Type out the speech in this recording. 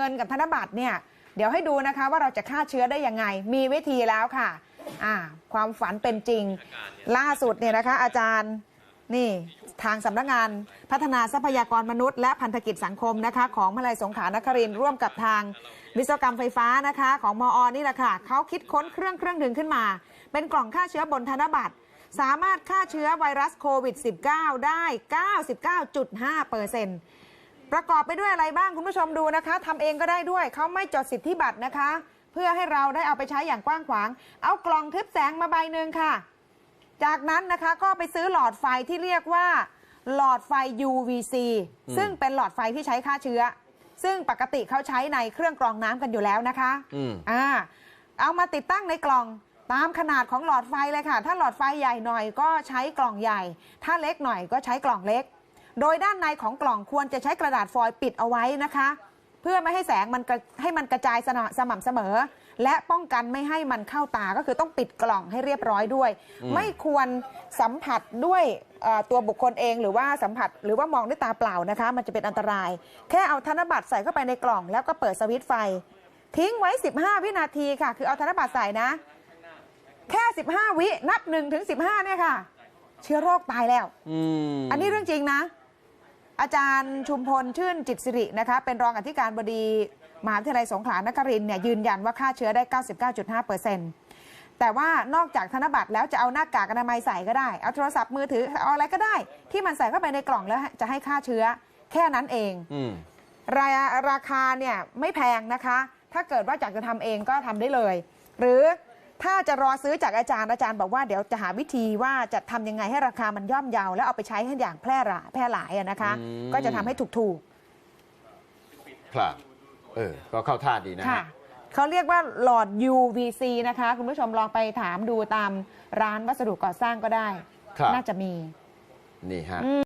เงินกับธนบัตรเนี่ยเดี๋ยวให้ดูนะคะว่าเราจะฆ่าเชื้อได้ยังไง มีวิธีแล้วค่ะอ่าความฝันเป็นจริง ล่าสุดเนี่ยนะคะอาจารย์นี่ทางสำนักงานพัฒนาทรัพยากรมนุษย์ และพันธกิจสังคมนะคะของมหาลัยสงขลานครินร่วมกับทางวิศวกรรมไฟฟ้านะคะของมออนี่แหละค่ะเขาคิดค้นเครื่องเครื่องหนึ่งขึ้นมา เป็นกล่องฆ่าเชื้อบนธนบัตร สามารถฆ่าเชื้อไวรัสโควิด -19 ได้ 99.5เปอร์เซ็นต์ประกอบไปด้วยอะไรบ้างคุณผู้ชมดูนะคะทำเองก็ได้ด้วยเขาไม่จดสิทธิบัตรนะคะ เพื่อให้เราได้เอาไปใช้อย่างกว้างขวาง เอากล่องทึบแสงมาใบหนึ่งค่ะ จากนั้นนะคะก็ไปซื้อหลอดไฟที่เรียกว่า หลอดไฟ UVC ซึ่งเป็นหลอดไฟที่ใช้ฆ่าเชื้อ ซึ่งปกติเขาใช้ในเครื่องกรองน้ำกันอยู่แล้วนะคะอืมอ่าเอามาติดตั้งในกล่องตามขนาดของหลอดไฟเลยค่ะ ถ้าหลอดไฟใหญ่หน่อยก็ใช้กล่องใหญ่ ถ้าเล็กหน่อยก็ใช้กล่องเล็ก โดยด้านในของกล่องควรจะใช้กระดาษฟอยล์ปิดเอาไว้นะคะ เพื่อไม่ให้แสงมันกระให้มันกระจายสนะสม่ำเสมอ และป้องกันไม่ให้มันเข้าตาก็คือต้องปิดกล่องให้เรียบร้อยด้วย ไม่ควรสัมผัสด้วยเอ่อตัวบุคคลเองหรือว่าสัมผัสหรือว่ามองด้วยตาเปล่านะคะ มันจะเป็นอันตราย แค่เอาธนบัตรใส่เข้าไปในกล่อง แล้วก็เปิดสวิตช์ไฟ ทิ้งไว้ 15 วินาทีค่ะ คือเอาธนบัตรใส่นะ แค่ 15 วิ นับ1ถึง15เนี่ยค่ะ เชื้อโรคตายแล้ว อืม อันนี้เรื่องจริงนะ อาจารย์ชุมพลชื่นจิตสิรินะคะเป็นรองอธิการบดีมหาวิทยาลัยสงขลานครินทร์เนี่ยยืนยันว่าค่าเชื้อได้ 99.5เปอร์เซ็นต์แต่ว่านอกจากธนบัตรแล้วจะเอาหน้ากากอนามัยใส่ก็ได้ เอาโทรศัพท์มือถือเอาอะไรก็ได้ ที่มันใส่เข้าไปในกล่องแล้วจะให้ค่าเชื้อแค่นั้นเองอืมราราคาเนี่ยไม่แพงนะคะ ถ้าเกิดว่าอยากจะทำเองก็ทำได้เลย หรือ ถ้าจะรอซื้อจากอาจารย์อาจารย์บอกว่าเดี๋ยวจะหาวิธีว่าจะทำยังไงให้ราคามันย่อมเยาแล้วเอาไปใช้ให้อย่างแพร่หลายแพร่หลายอะนะคะอืมก็จะทำให้ถูกครับเออก็เข้าท่าดีนะๆค่ะฮะเขาเรียกว่าหลอด UVC นะคะ คุณผู้ชมลองไปถามดูตามร้านวัสดุก่อสร้างก็ได้ครับน่าจะมี นี่ฮะ